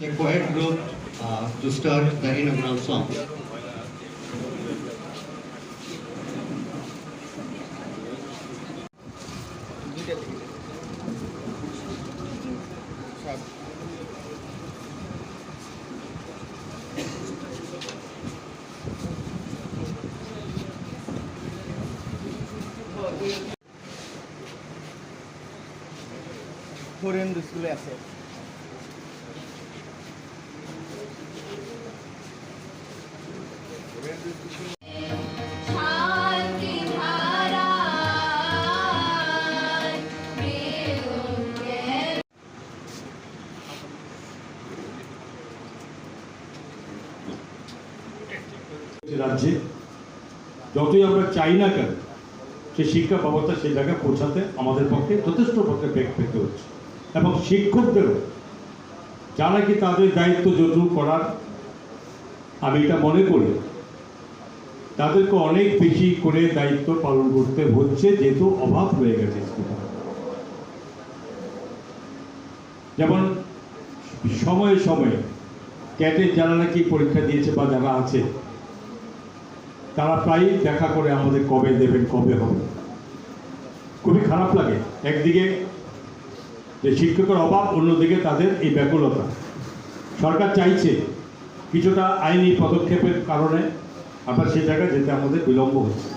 a choir group uh, to start the inaugural song. Korean স্কুলে আছে রাজ্যে যতই আমরা চাই না কেন, সে শিক্ষা ব্যবস্থা সেই জায়গায় পৌঁছাতে আমাদের পক্ষে যথেষ্ট পক্ষে বেগ পেতে হচ্ছে। এবং শিক্ষকদেরও, যারা কি তাদের দায়িত্ব যতটুকু করার, আমি এটা মনে করি তাদেরকে অনেক বেশি করে দায়িত্ব পালন করতে হচ্ছে, যেহেতু অভাব রয়ে গেছে যেমন সময়ে সময়ে ক্যাটের যারা নাকি পরীক্ষা দিয়েছে বা যারা আছে, তারা প্রায়ই দেখা করে আমাদের কবে দেবেন, কবে হবে। খুবই খারাপ লাগে। একদিকে যে শিক্ষকের অভাব, অন্যদিকে তাদের এই ব্যাকুলতা। সরকার চাইছে কিছুটা আইনি পদক্ষেপের কারণে আবার সে জায়গায় যেতে আমাদের বিলম্ব হচ্ছে।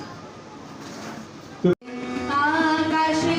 আকাশে